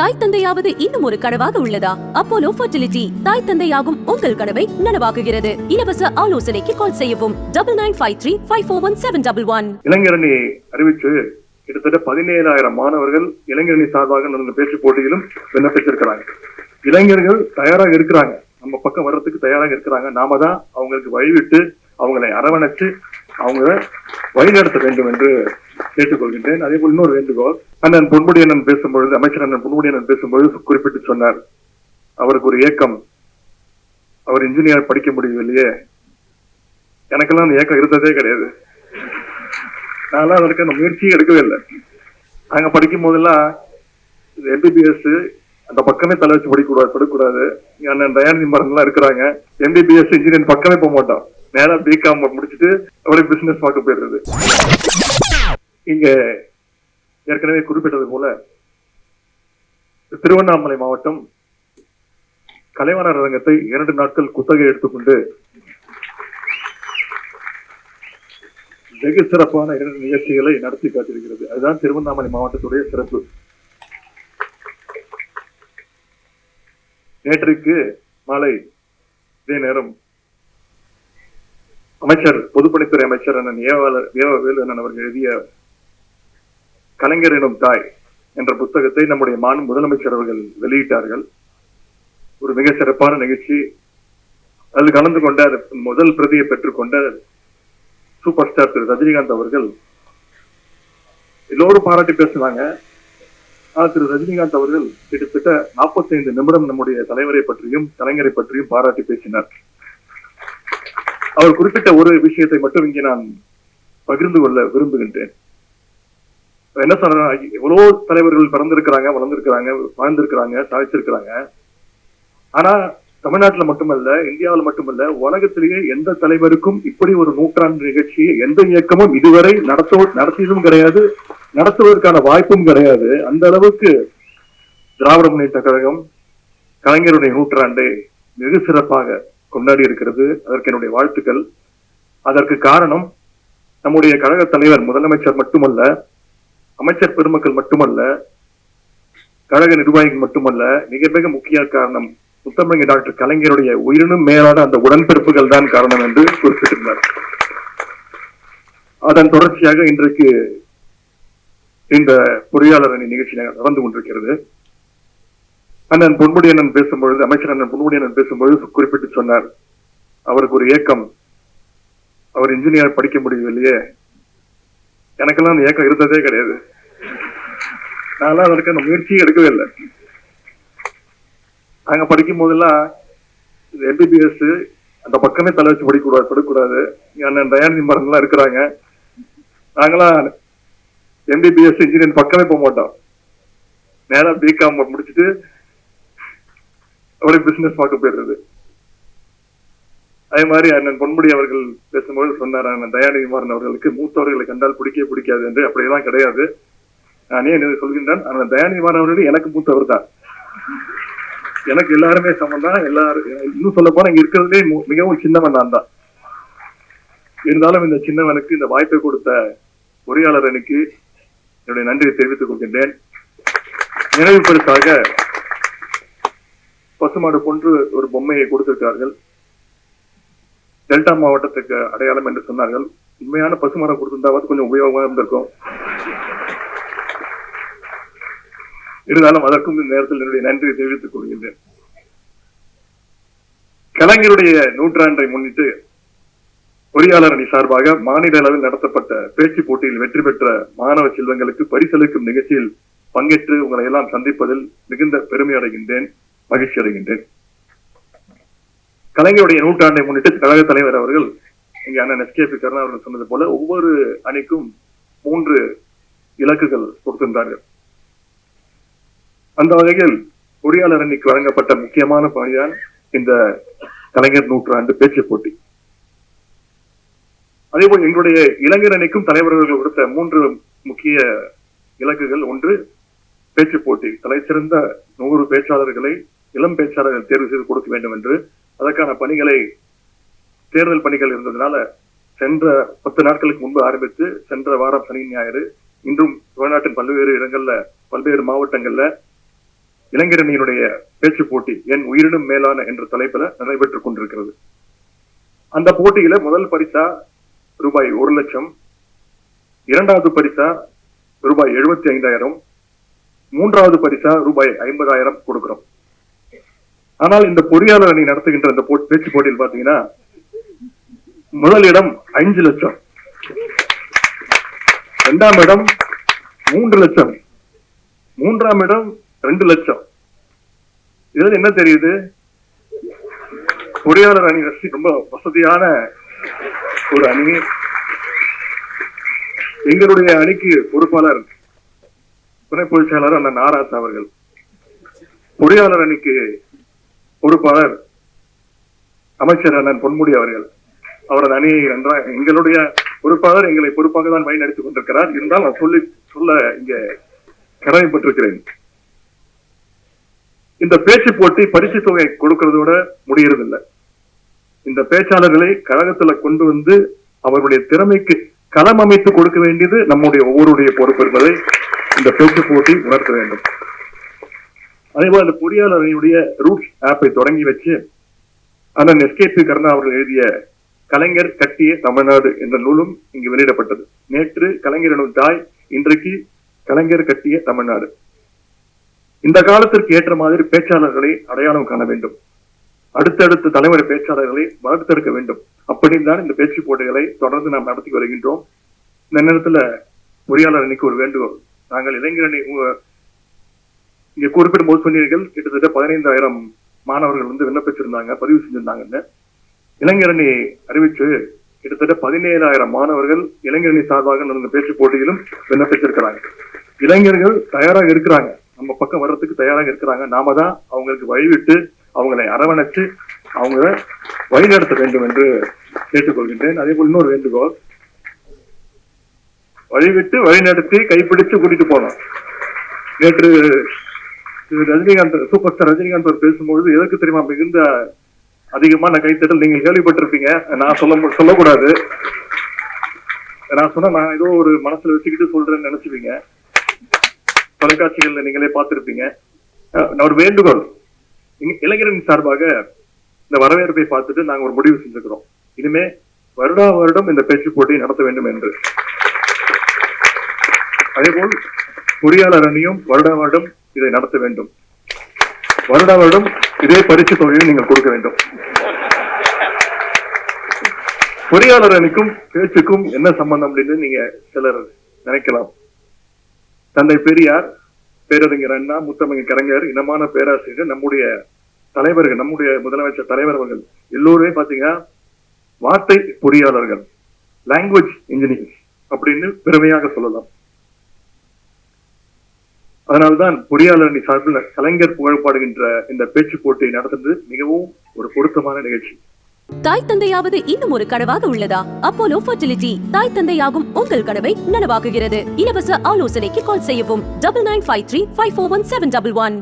தாய் தந்தையாவது இன்னும் ஒரு கனவாக உள்ளதா? அப்போலோ ஃபர்டிலிட்டி தாய் தந்தையாகும் உங்கள் கனவை நனவாக்குகிறது. இலவச ஆலோசனைக்கு கால் செய்யவும். Double nine five three five four one seven double one இளைஞரணி அறிவிச்சு கிட்டத்தட்ட பதினேழாயிரம் மாணவர்கள் இளைஞரணி சார்பாக நடந்த பேச்சு போட்டியிலும் விண்ணப்பித்திருக்கிறாங்க இளைஞர்கள் தயாராக இருக்கிறாங்க. நம்ம பக்கம் வர்றதுக்கு தயாராக இருக்கிறாங்க. நாம தான் அவங்களுக்கு வழிவிட்டு அவங்களை அரவணைச்சு அவங்க வழிநடத்த வேண்டும் என்று கேட்டுக்கொள்கின்றேன். அதே போல் இன்னொரு வேண்டுகோள் அண்ணன் பொன்முடி அண்ணன் பேசும்பொழுது அமைச்சர் அண்ணன் பொன்முடி அண்ணன் பேசும்பொழுது குறிப்பிட்டு சொன்னார். அவருக்கு ஒரு ஏக்கம். அவர் இன்ஜினியர் படிக்க முடியவில்லையே. எனக்கெல்லாம் அந்த ஏக்கம் இருந்ததே கிடையாது. நான்லாம் அதற்கான முயற்சியும் எடுக்கவே இல்லை. நாங்க படிக்கும் போதெல்லாம் எம்பிபிஎஸ் அந்த பக்கமே தலை வச்சு படிக்கக்கூடாது படிக்கக்கூடாது. அண்ணன் தயாநிதி மரங்கள்லாம் இருக்கிறாங்க. எம்பிபிஎஸ் இன்ஜினியர் பக்கமே போக மாட்டோம் நேரா பிகாம் முடிச்சுட்டு அப்படியே பிசினஸ் பார்க்க போயிடுறது. இங்க ஏற்கனவே குறிப்பிட்டது போல திருவண்ணாமலை மாவட்டம் கலைவாணர் அரங்கத்தை இரண்டு நாட்கள் குத்தகை எடுத்துக்கொண்டு வெகு சிறப்பான இரண்டு நிகழ்ச்சிகளை நடத்தி காட்டியிருக்கிறது. அதுதான் திருவண்ணாமலை மாவட்டத்துடைய சிறப்பு. நேற்றுக்கு மாலை இதே நேரம் அமைச்சர் பொதுப்பணித்துறை அமைச்சர் அண்ணன் ஏவாளர் ஏவவேல் அண்ணன் அவர்கள் எழுதிய கலைஞர் எனும் தாய் என்ற புத்தகத்தை நம்முடைய மாநில முதலமைச்சர் அவர்கள் வெளியிட்டார்கள். ஒரு மிக சிறப்பான நிகழ்ச்சி. அதில் கலந்து கொண்ட முதல் பிரதியை பெற்றுக்கொண்ட சூப்பர் ஸ்டார் திரு. ரஜினிகாந்த் அவர்கள் எல்லோரும் பாராட்டி பேசினாங்க. ஆனால் திரு. ரஜினிகாந்த் அவர்கள் கிட்டத்தட்ட 45 நிமிடம் நம்முடைய தலைவரை பற்றியும் கலைஞரை பற்றியும் பாராட்டி பேசினார் அவர் குறிப்பிட்ட ஒரு விஷயத்தை மட்டும் இங்கே நான் பகிர்ந்து கொள்ள விரும்புகின்றேன். என்ன சொல்றா எவ்வளவு தலைவர்கள் பிறந்திருக்கிறாங்க வளர்ந்திருக்கிறாங்க வாழ்ந்திருக்கிறாங்க சாதிச்சிருக்கிறாங்க. ஆனா தமிழ்நாட்டுல மட்டுமல்ல இந்தியாவில் மட்டுமல்ல உலகத்திலேயே எந்த தலைவருக்கும் இப்படி ஒரு நூற்றாண்டு நிகழ்ச்சியை எந்த இயக்கமும் இதுவரை நடத்த நடத்தியதும் கிடையாது நடத்துவதற்கான வாய்ப்பும் கிடையாது. அந்த அளவுக்கு திராவிட முன்னேற்ற கழகம் கலைஞருடைய நூற்றாண்டை வெகு சிறப்பாக கொண்டாடி இருக்கிறது. அதற்கு என்னுடைய வாழ்த்துக்கள். அதற்கு காரணம் நம்முடைய கழக தலைவர் முதலமைச்சர் மட்டுமல்ல அமைச்சர் பெருமக்கள் மட்டுமல்ல கழக நிர்வாகிகள் மட்டுமல்ல மிக மிக முக்கிய காரணம் முத்தமிழ் டாக்டர் கலைஞருடைய உயிரினும் மேலான அந்த உடன்பிறப்புகள் தான் காரணம் என்று குறிப்பிட்டிருந்தார். அதன் தொடர்ச்சியாக இன்றைக்கு இந்த பொறியாளர் அணி நிகழ்ச்சி நடந்து கொண்டிருக்கிறது. அண்ணன் பொன்முடி அண்ணன் பேசும்பொழுது அமைச்சர் அண்ணன் பொன்முடி அண்ணன் பேசும்பொழுது குறிப்பிட்டு சொன்னார். அவருக்கு ஒரு ஏக்கம். அவர் இன்ஜினியர் படிக்க முடியவில்லையே. எனக்கெல்லாம் அந்த ஏக்கம் இருந்ததே கிடையாது. நான்லாம் அதற்கான முயற்சியும் எடுக்கவே இல்லை. நாங்க படிக்கும் போதெல்லாம் எம்பிபிஎஸ் அந்த பக்கமே தலை வச்சு படிக்கக்கூடாது படிக்கூடாது. அண்ணன் தயாநிதி மரங்கள்லாம் இருக்கிறாங்க. நாங்களாம் எம்பிபிஎஸ் இன்ஜினியர் பக்கமே போக மாட்டோம். நேரம் பிகாம் முடிச்சுட்டு அப்படியே பிசினஸ் பார்க்க போயிடுறது. அதே மாதிரி அண்ணன் பொன்முடி அவர்கள் பேசும்போது சொன்னார் அண்ணன் தயாநிதி மாறன் அவர்களுக்கு மூத்தவர்களை கண்டால் பிடிக்கவே பிடிக்காது என்று. அப்படியெல்லாம் கிடையாது. நானே என்ன சொல்கின்றான்? அண்ணன் தயாநிதி மாறன் அவர்கள் எனக்கு மூத்தவர் தான். எனக்கு எல்லாருமே சமம் தான். எல்லாரும் இன்னும் சொல்ல போனா இங்க இருக்கிறதுலே மிகவும் சின்னவன் நான் தான். இருந்தாலும் இந்த சின்னவனுக்கு இந்த வாய்ப்பை கொடுத்த பொறியாளர் எனக்கு என்னுடைய நன்றியை தெரிவித்துக் கொள்கின்றேன். நினைவு பரிசாக பசுமாடு போன்று ஒரு பொம்மையை கொடுத்திருக்கிறார்கள். டெல்டா மாவட்டத்துக்கு அடையாளம் என்று சொன்னார்கள். உண்மையான பசுமரம் கொடுத்திருந்தாவது கொஞ்சம் உபயோகமாக இருந்திருக்கும். இருந்தாலும் அதற்கும் இந்த நேரத்தில் என்னுடைய நன்றியை தெரிவித்துக் கொள்கின்றேன். கலைஞருடைய நூற்றாண்டை முன்னிட்டு பொறியாளர் அணி சார்பாக மாநில அளவில் நடத்தப்பட்ட பேச்சு போட்டியில் வெற்றி பெற்ற மாணவ செல்வங்களுக்கு பரிசளிக்கும் நிகழ்ச்சியில் பங்கேற்று உங்களை எல்லாம் சந்திப்பதில் மிகுந்த பெருமை அடைகின்றேன். மகிழ்ச்சி அடைகின்றேன். கலைஞருடைய நூற்றாண்டை முன்னிட்டு கழக தலைவர் அவர்கள் இங்க அண்ணன் எஸ்கேபி கருணா அவர்கள் சொன்னது போல ஒவ்வொரு அணிக்கும் மூன்று இலக்குகள் கொடுத்திருந்தார்கள். அந்த வகையில் பொறியாளர் அணிக்கு வழங்கப்பட்ட முக்கியமான பணிதான் இந்த கலைஞர் நூற்றாண்டு பேச்சு போட்டி. அதேபோல் எங்களுடைய இளைஞர் அணிக்கும் தலைவர்கள் கொடுத்த மூன்று முக்கிய இலக்குகள் ஒன்று பேச்சு போட்டி. தலை சிறந்த நூறு பேச்சாளர்களை இளம் பேச்சாளர்கள் தேர்வு செய்து கொடுக்க வேண்டும் என்று அதற்கான பணிகளை தேர்தல் பணிகள் இருந்ததுனால சென்ற பத்து நாட்களுக்கு முன்பு ஆரம்பித்து சென்ற வாரம் சனி ஞாயிறு இன்றும் தமிழ்நாட்டின் பல்வேறு இடங்கள்ல பல்வேறு மாவட்டங்கள்ல இளைஞரணியினுடைய பேச்சு போட்டி என் உயிரினும் மேலான என்ற தலைப்புல நடைபெற்றுக் கொண்டிருக்கிறது. அந்த போட்டியில முதல் பரிசா ரூபாய் ஒரு லட்சம் இரண்டாவது பரிசா ரூபாய் எழுபத்தி ஐந்தாயிரம் மூன்றாவது பரிசா ரூபாய் ஐம்பதாயிரம் கொடுக்கிறோம். ஆனால் இந்த பொறியாளர் அணி நடத்துகின்ற இந்த பேச்சு போட்டியில் பாத்தீங்கன்னா முதலிடம் அஞ்சு லட்சம். இரண்டாம் இடம் மூன்று லட்சம். மூன்றாம் இடம் ரெண்டு லட்சம். இதுல என்ன தெரியுது? பொறியாளர் அணி ரசி ரொம்ப வசதியான ஒரு அணி எங்களுடைய அணிக்கு பொறுப்பாளர் துணை பொதுச் செயலாளர் அண்ணன் நாராஸ் அவர்கள். பொறியாளர் அணிக்கு பொறுப்பாளர் அமைச்சர் அண்ணன் பொன்முடி அவர்கள். அவரது அணியை நன்றாக எங்களுடைய பொறுப்பாளர் எங்களை பொறுப்பாக தான் வழி நடத்திக் கொண்டிருக்கிறார். இருந்தால் நான் சொல்லி சொல்ல இங்க கடமைப்பட்டிருக்கிறேன் இந்த பேச்சு போட்டி பரிசு தொகை கொடுக்கறதோட முடியறதில்லை. இந்த பேச்சாளர்களை கழகத்துல கொண்டு வந்து அவர்களுடைய திறமைக்கு களம் அமைத்து கொடுக்க வேண்டியது நம்முடைய ஒவ்வொருடைய பொறுப்பு என்பதை இந்த பேச்சு போட்டி உணர்த்த வேண்டும். அதே போல அந்த அணியுடைய ரூட்ஸ் ஆப்பை தொடங்கி வச்சு அண்ணன் எஸ்கேபி கருணா அவர்கள் எழுதிய கலைஞர் கட்டிய தமிழ்நாடு என்ற நூலும் இங்கு வெளியிடப்பட்டது. நேற்று கலைஞர் எனும் தாய் இன்றைக்கு கலைஞர் கட்டிய தமிழ்நாடு. இந்த காலத்திற்கு ஏற்ற மாதிரி பேச்சாளர்களை அடையாளம் காண வேண்டும். அடுத்தடுத்த தலைமுறை பேச்சாளர்களை வளர்த்தெடுக்க வேண்டும். அப்படித்தான் இந்த பேச்சு போட்டிகளை தொடர்ந்து நாம் நடத்தி வருகின்றோம். இந்த நேரத்துல பொறியாளர் அன்னைக்கு ஒரு வேண்டுகோள். நாங்கள் இளைஞரணி இங்க குறிப்பிடும் போது சொன்னீர்கள் கிட்டத்தட்ட பதினைந்தாயிரம் மாணவர்கள் வந்து விண்ணப்பிச்சிருந்தாங்க பதிவு செஞ்சிருந்தாங்கன்னு. இளைஞரணி அறிவிச்சு கிட்டத்தட்ட பதினேழாயிரம் மாணவர்கள் இளைஞரணி சார்பாக நடந்த பேச்சு போட்டியிலும் விண்ணப்பிச்சிருக்கிறாங்க. இளைஞர்கள் தயாராக இருக்கிறாங்க. நம்ம பக்கம் வர்றதுக்கு தயாராக இருக்கிறாங்க. நாம தான் அவங்களுக்கு வழிவிட்டு அவங்களை அரவணைச்சு அவங்கள வழிநடத்த வேண்டும் என்று கேட்டுக்கொள்கின்றேன். அதே போல் இன்னொரு வேண்டுகோள். வழிவிட்டு வழிநடத்தி கைப்பிடிச்சு கூட்டிட்டு போனோம் நேற்று திரு ரஜினிகாந்த் சூப்பர் ஸ்டார் ரஜினிகாந்த் அவர் பேசும்பொழுது எதற்கு தெரியுமா மிகுந்த அதிகமான கைத்தட்டல் நீங்கள் கேள்விப்பட்டிருப்பீங்க. நான் சொல்ல மு- சொல்லக்கூடாது. நான் சொன்னா நான் ஏதோ ஒரு மனசுல வச்சுக்கிட்டு சொல்றேன்னு நினைச்சுப்பீங்க. தொலைக்காட்சிகள்ல நீங்களே பார்த்திருப்பீங்க. அஹ் நான் ஒரு வேண்டுகோள். இளைஞரின் சார்பாக இந்த வரவேற்பை பார்த்துட்டு நாங்க ஒரு முடிவு செஞ்சுக்கிறோம். இனிமே வருடா வருடம் இந்த பேச்சு போட்டி நடத்த வேண்டும் என்று. அதேபோல் பொறியாளர் அணியும் வருடா வருடம் இதை நடத்த வேண்டும். வருட வருடம் இதே பரிசு தொகையை நீங்கள் கொடுக்க வேண்டும். பொறியாளர் அணிக்கும் பேச்சுக்கும் என்ன சம்பந்தம் அப்படின்னு நீங்க சிலர் நினைக்கலாம். தந்தை பெரியார் பேரறிஞர் அண்ணா முத்தமிழ் கலைஞர் இனமான பேராசிரியர் நம்முடைய தலைவர்கள் நம்முடைய முதலமைச்சர் தலைவர் அவர்கள் எல்லோருமே பாத்தீங்கன்னா வார்த்தை பொறியாளர்கள் லாங்குவேஜ் இன்ஜினியர்ஸ் அப்படின்னு பெருமையாக சொல்லலாம். அதனால்தான் பொறியாளர் அணி சார்பில் கலைஞர் புகழ்பாடுகின்ற இந்த பேச்சு போட்டியை நடந்தது மிகவும் ஒரு பொருத்தமான நிகழ்ச்சி. தாய் தந்தையாவது இன்னும் ஒரு கனவாக உள்ளதா? அப்போலோ ஃபர்டிலிட்டி தாய் தந்தையாகும் உங்கள் கனவை நனவாக்குகிறது. இலவச ஆலோசனைக்கு கால் செய்யவும். Double nine five three five four one seven double one.